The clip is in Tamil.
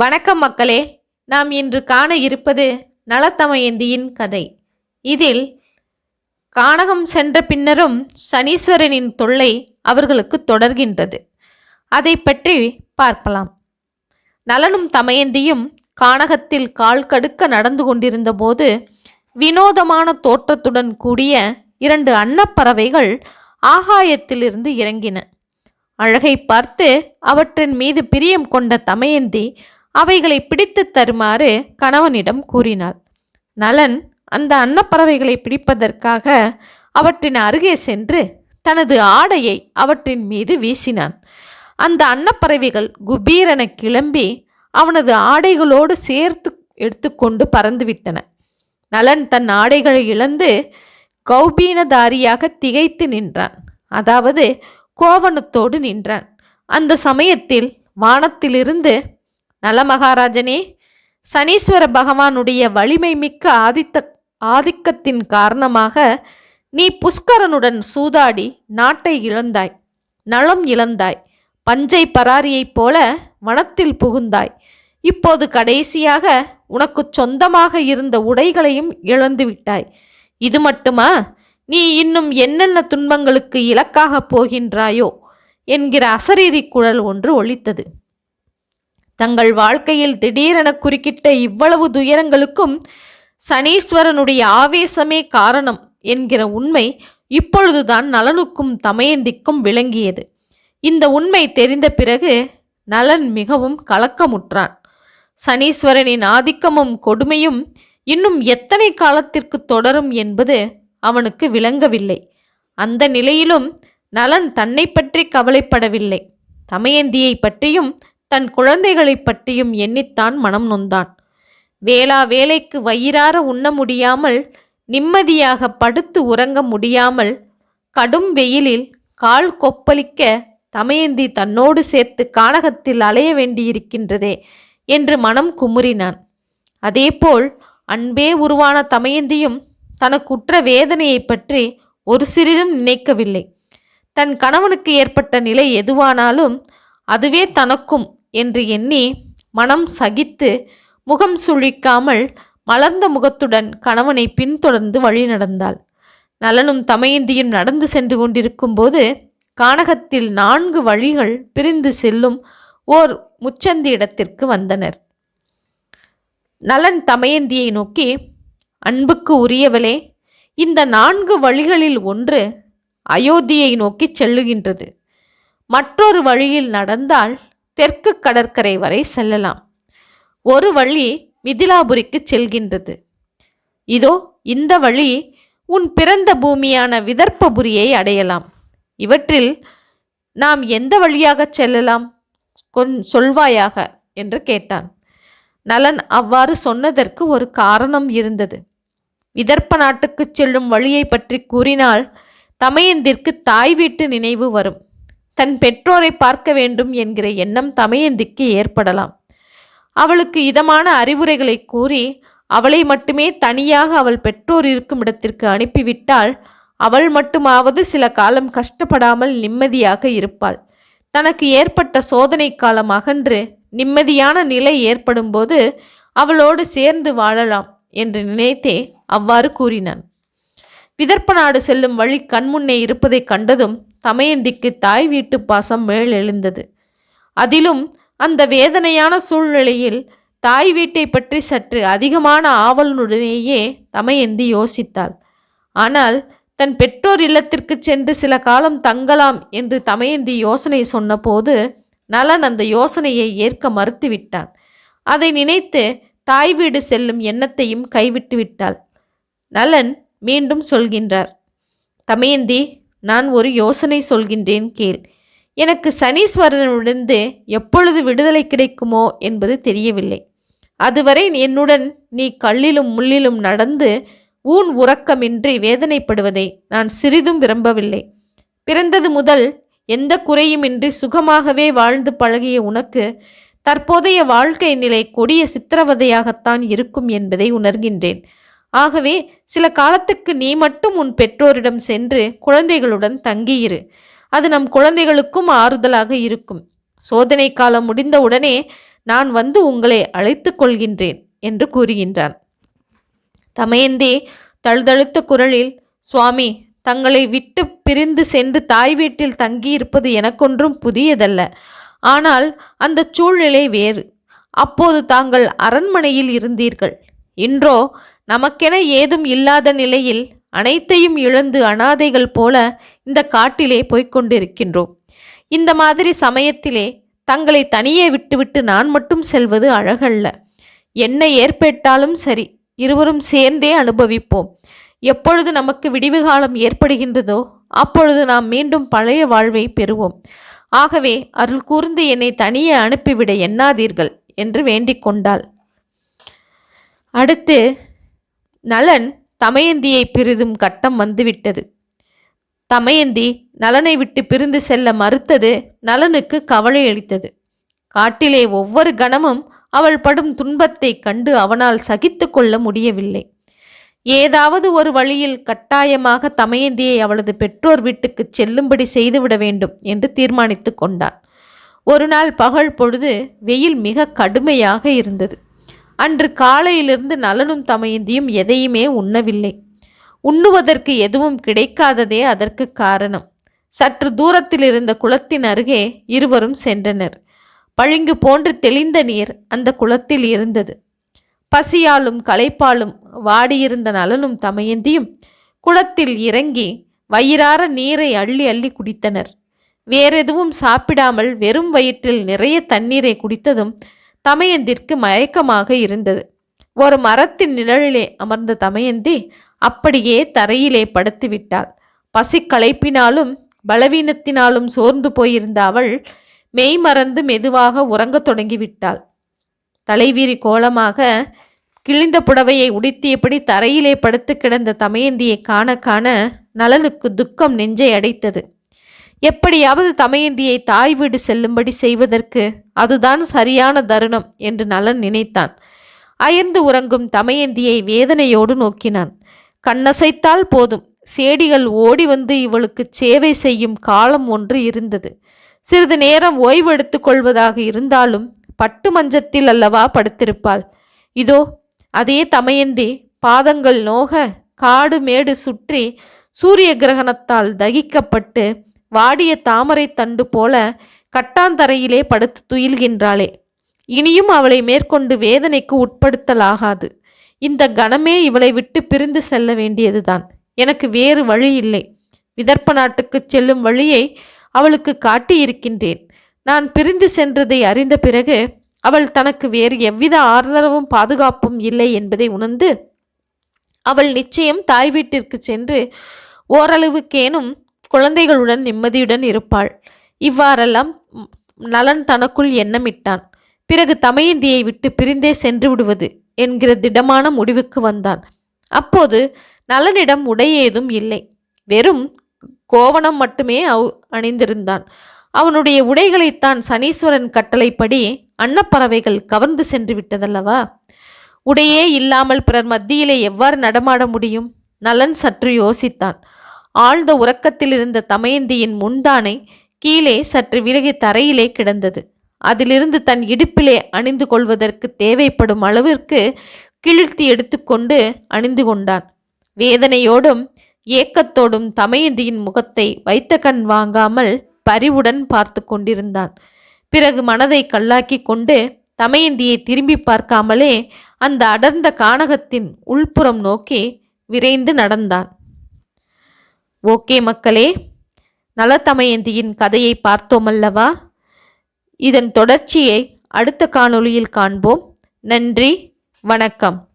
வணக்கம் மக்களே நாம் இன்று காண இருப்பது நலத்தமயந்தியின் கதை. இதில் கானகம் சென்ற பின்னரும் சனீஸ்வரனின் தொல்லை அவர்களுக்கு தொடர்கின்றது. அதை பற்றி பார்க்கலாம். நலனும் தமயந்தியும் கானகத்தில் கால் கடுக்க நடந்து கொண்டிருந்த போது வினோதமான தோற்றத்துடன் கூடிய இரண்டு அன்னப்பறவைகள் ஆகாயத்திலிருந்து இறங்கின. அழகை பார்த்து அவற்றின் மீது பிரியம் கொண்ட தமயந்தி அவைகளை பிடித்து தருமாறு கணவனிடம் கூறினாள். நலன் அந்த அன்னப்பறவைகளை பிடிப்பதற்காக அவற்றின் அருகே சென்று தனது ஆடையை அவற்றின் மீது வீசினான். அந்த அன்னப்பறவைகள் குபீரென கிளம்பி அவனது ஆடைகளோடு சேர்த்து எடுத்துக்கொண்டு பறந்துவிட்டன. நலன் தன் ஆடைகளை இழந்து கௌபீனதாரியாக திகைத்து நின்றான். அதாவது கோவணத்தோடு நின்றான். அந்த சமயத்தில் வானத்திலிருந்து நலமகாராஜனே சனீஸ்வர பகவானுடைய வலிமை மிக்க ஆதித்த ஆதிக்கத்தின் காரணமாக நீ புஷ்கரனுடன் சூதாடி நாட்டை இழந்தாய் நலம் இழந்தாய் பஞ்சை பராரியைப் போல வனத்தில் புகுந்தாய். இப்போது கடைசியாக உனக்கு சொந்தமாக இருந்த உடைகளையும் இழந்துவிட்டாய் இது மட்டுமா? நீ இன்னும் என்னென்ன துன்பங்களுக்கு இலக்காகப் போகின்றாயோ என்கிற அசரீரி குழல் ஒன்று ஒழித்தது தங்கள் வாழ்க்கையில் திடீரென குறுக்கிட்ட இவ்வளவு துயரங்களுக்கும் சனீஸ்வரனுடைய ஆவேசமே காரணம் என்கிற உண்மை இப்பொழுதுதான் நலனுக்கும் தமயந்திக்கும் விளங்கியது. இந்த உண்மை தெரிந்த பிறகு நலன் மிகவும் கலக்கமுற்றான். சனீஸ்வரனின் ஆதிக்கமும் கொடுமையும் இன்னும் எத்தனை காலத்திற்கு தொடரும் என்பது அவனுக்கு விளங்கவில்லை. அந்த நிலையிலும் நலன் தன்னை பற்றி கவலைப்படவில்லை. தமயந்தியை பற்றியும் தன் குழந்தைகளைப் பற்றியும் எண்ணித்தான் மனம் நொந்தான். வேளா வேலைக்கு வயிறார உண்ண முடியாமல் நிம்மதியாக படுத்து உறங்க முடியாமல் கடும் வெயிலில் கால் கொப்பளிக்க தமயந்தி தன்னோடு சேர்த்து கானகத்தில் அலைய வேண்டியிருக்கின்றதே என்று மனம் குமுறினான். அதேபோல் அன்பே உருவான தமயந்தியும் தனக்குற்ற வேதனையைப் பற்றி ஒரு சிறிதும் நினைக்கவில்லை. தன் கணவனுக்கு ஏற்பட்ட நிலை எதுவானாலும் அதுவே தனக்கும் என்று எண்ணி மனம் சகித்து முகம் சுழிக்காமல் மலர்ந்த முகத்துடன் கணவனை பின்தொடர்ந்து வழி நடந்தாள். நலனும் தமையந்தியும் நடந்து சென்று கொண்டிருக்கும்போது கானகத்தில் நான்கு வழிகள் பிரிந்து செல்லும் ஓர் முச்சந்தி இடத்திற்கு வந்தனர். நலன் தமையந்தியை நோக்கி அன்புக்கு உரியவளே இந்த நான்கு வழிகளில் ஒன்று அயோத்தியை நோக்கிச் செல்லுகின்றது. மற்றொரு வழியில் நடந்தால் தெற்கு கடற்கரை வரை செல்லலாம். ஒரு வழி மிதிலாபுரிக்கு செல்கின்றது. இதோ இந்த வழி உன் பிறந்த பூமியான விதர்ப்பபுரியை அடையலாம். இவற்றில் நாம் எந்த வழியாகச் செல்லலாம்? கொன் சொல்வாயாக என்று கேட்டான். நலன் அவ்வாறு சொன்னதற்கு ஒரு காரணம் இருந்தது. விதர்ப்ப நாட்டுக்குச் செல்லும் வழியை பற்றி கூறினால் தமயந்திற்கு தாய் வீட்டு நினைவு வரும். தன் பெற்றோரை பார்க்க வேண்டும் என்கிற எண்ணம் தமயந்திக்கு ஏற்படலாம். அவளுக்கு இதமான அறிவுரைகளை கூறி அவளை மட்டுமே தனியாக அவள் பெற்றோர் இருக்கும் இடத்திற்கு அனுப்பிவிட்டால் அவள் மட்டுமாவது சில காலம் கஷ்டப்படாமல் நிம்மதியாக இருப்பாள். தனக்கு ஏற்பட்ட சோதனை காலம் அகன்று நிம்மதியான நிலை ஏற்படும்போது அவளோடு சேர்ந்து வாழலாம் என்று நினைத்தே அவ்வாறு கூறினான். விதர்ப்ப நாடு செல்லும் வழி கண்முன்னே இருப்பதைக் கண்டதும் தமயந்திக்கு தாய் வீட்டு பாசம் மேலெழுந்தது அதிலும் அந்த வேதனையான சூழ்நிலையில் தாய் வீட்டை பற்றி சற்று அதிகமான ஆவலுடனேயே தமயந்தி யோசித்தாள். ஆனால் தன் பெற்றோர் இல்லத்திற்கு சென்று சில காலம் தங்கலாம் என்று தமயந்தி யோசனை சொன்னபோது நலன் அந்த யோசனையை ஏற்க மறுத்துவிட்டான். அதை நினைத்து தாய் வீடு செல்லும் எண்ணத்தையும் கைவிட்டு விட்டாள் நலன் மீண்டும் சொல்கின்றார். தமயந்தி நான் ஒரு யோசனை சொல்கின்றேன் கேள். எனக்கு சனீஸ்வரனிடந்து எப்பொழுது விடுதலை கிடைக்குமோ என்பது தெரியவில்லை. அதுவரை என்னுடன் நீ கல்லிலும் முள்ளிலும் நடந்து ஊன் உறக்கமின்றி வேதனைப்படுவதை நான் சிறிதும் விரும்பவில்லை. பிறந்தது முதல் எந்த குறையுமின்றி சுகமாகவே வாழ்ந்து பழகிய உனக்கு தற்போதைய வாழ்க்கை நிலை கொடிய சித்திரவதையாகத்தான் இருக்கும் என்பதை உணர்கின்றேன். ஆகவே சில காலத்துக்கு நீ மட்டும் உன் பெற்றோரிடம் சென்று குழந்தைகளுடன் தங்கியிரு. அது நம் குழந்தைகளுக்கும் ஆறுதலாக இருக்கும். சோதனை காலம் முடிந்தவுடனே நான் வந்து உங்களை அழைத்து கொள்கின்றேன் என்று கூறுகின்றான். தமையந்தே தழுதழுத்த குரலில் சுவாமி தங்களை விட்டு பிரிந்து சென்று தாய் வீட்டில் தங்கியிருப்பது எனக்கொன்றும் புதியதல்ல. ஆனால் அந்த சூழ்நிலை வேறு. அப்போது தாங்கள் அரண்மனையில் இருந்தீர்கள். இன்றோ நமக்கென ஏதும் இல்லாத நிலையில் அனைத்தையும் இழந்து அனாதைகள் போல இந்த காட்டிலே போய்கொண்டிருக்கின்றோம் இந்த மாதிரி சமயத்திலே தங்களை தனியே விட்டுவிட்டு நான் மட்டும் செல்வது அழகல்ல. என்ன ஏற்பட்டாலும் சரி இருவரும் சேர்ந்தே அனுபவிப்போம். எப்பொழுது நமக்கு விடிவு காலம் ஏற்படுகின்றதோ அப்பொழுது நாம் மீண்டும் பழைய வாழ்வை பெறுவோம். ஆகவே அருள் கூர்ந்து என்னை தனியே அனுப்பிவிட எண்ணாதீர்கள் என்று வேண்டிக் கொண்டாள். அடுத்து நலன் தமயந்தியை பிரிதும் கட்டம் வந்துவிட்டது. தமயந்தி நலனை விட்டு பிரிந்து செல்ல மறுத்தது நலனுக்கு கவலை அளித்தது. காட்டிலே ஒவ்வொரு கணமும் அவள் படும் துன்பத்தைக் கண்டு அவனால் சகித்து கொள்ள முடியவில்லை. ஏதாவது ஒரு வழியில் கட்டாயமாக தமயந்தியை அவளது பெற்றோர் வீட்டுக்கு செல்லும்படி செய்துவிட வேண்டும் என்று தீர்மானித்து கொண்டான் ஒரு நாள் பகல் பொழுது வெயில் மிக கடுமையாக இருந்தது. அன்று காலையிலிருந்து நலனும் தமயந்தியும் எதையுமே உண்ணவில்லை. உண்ணுவதற்கு எதுவும் கிடைக்காததே அதற்கு காரணம். சற்று தூரத்தில் இருந்த குளத்தின் அருகே இருவரும் சென்றனர். பளிங்கு போன்று தெளிந்த நீர் அந்த குளத்தில் இருந்தது. பசியாலும் களைப்பாலும் வாடியிருந்த நலனும் தமயந்தியும் குளத்தில் இறங்கி வயிறார நீரை அள்ளி அள்ளி குடித்தனர். வேறெதுவும் சாப்பிடாமல் வெறும் வயிற்றில் நிறைய தண்ணீரை குடித்ததும் தமயந்திற்கு மயக்கமாக இருந்தது. ஒரு மரத்தின் நிழலிலே அமர்ந்த தமயந்தி அப்படியே தரையிலே படுத்து விட்டாள் பசி களைப்பினாலும் பலவீனத்தினாலும் சோர்ந்து போயிருந்த அவள் மெய் மறந்து மெதுவாக உறங்கத் தொடங்கிவிட்டாள். தலைவீரி கோலமாக கிழிந்த புடவையை உடுத்தியபடி தரையிலே படுத்து கிடந்த தமயந்தியை காண காண நலனுக்கு துக்கம் நெஞ்சை அடைத்தது. எப்படியாவது தமயந்தியை தாய் வீடு செல்லும்படி செய்வதற்கு அதுதான் சரியான தருணம் என்று நலன் நினைத்தான். அயர்ந்து உறங்கும் தமயந்தியை வேதனையோடு நோக்கினான். கண்ணசைத்தால் போதும். சேடிகள் ஓடி வந்து இவளுக்கு சேவை செய்யும் காலம் ஒன்று இருந்தது. சிறிது நேரம் ஓய்வெடுத்துக் கொள்வதாக இருந்தாலும் பட்டு மஞ்சத்தில் அல்லவா படுத்திருப்பாள். இதோ அதே தமயந்தி பாதங்கள் நோக காடு மேடு சுற்றி சூரிய கிரகணத்தால் தகிக்கப்பட்டு வாடிய தாமரை தண்டு போல கட்டாந்தரையிலே படுத்து துயில்கின்றாளே. இனியும் அவளை மேற்கொண்டு வேதனைக்கு உட்படுத்தலாகாது. இந்த கணமே இவளை விட்டு பிரிந்து செல்ல வேண்டியதுதான். எனக்கு வேறு வழி இல்லை. விதர்ப்ப நாட்டுக்குச் செல்லும் வழியை அவளுக்கு காட்டியிருக்கின்றேன். நான் பிரிந்து சென்றதை அறிந்த பிறகு அவள் தனக்கு வேறு எவ்வித ஆதரவும் பாதுகாப்பும் இல்லை என்பதை உணர்ந்து அவள் நிச்சயம் தாய் வீட்டிற்கு சென்று ஓரளவுக்கேனும் குழந்தைகளுடன் நிம்மதியுடன் இருப்பாள். இவ்வாறெல்லாம் நலன் தனக்குள் எண்ணமிட்டான். பிறகு தமையந்தியை விட்டு பிரிந்தே சென்று விடுவது என்கிற திடமான முடிவுக்கு வந்தான். அப்போது நலனிடம் உடை ஏதும் இல்லை. வெறும் கோவணம் மட்டுமே அவ் அணிந்திருந்தான். அவனுடைய உடைகளைத்தான் சனீஸ்வரன் கட்டளைப்படி அன்னப்பறவைகள் கவர்ந்து சென்று விட்டதல்லவா? உடையே இல்லாமல் பிறர் மத்தியிலே எவ்வாறு நடமாட முடியும்? நலன் சற்று யோசித்தான். ஆழ்ந்த உறக்கத்தில் இருந்த தமயந்தியின் முந்தானை கீழே சற்று விலகி தரையிலே கிடந்தது. அதிலிருந்து தன் இடுப்பிலே அணிந்து கொள்வதற்கு தேவைப்படும் அளவிற்கு கிழித்து எடுத்துக்கொண்டு அணிந்து கொண்டான். வேதனையோடும் ஏக்கத்தோடும் தமயந்தியின் முகத்தை வைத்த கண் வாங்காமல் பரிவுடன் பார்த்து கொண்டிருந்தான். பிறகு மனதை கல்லாக்கி கொண்டு தமயந்தியை திரும்பி பார்க்காமலே அந்த அடர்ந்த கானகத்தின் உள்புறம் நோக்கி விரைந்து நடந்தான். ஓகே மக்களே நலதமயந்தியின் கதையை பார்த்தோமல்லவா? இதன் தொடர்ச்சியை அடுத்த காணொளியில் காண்போம். நன்றி வணக்கம்.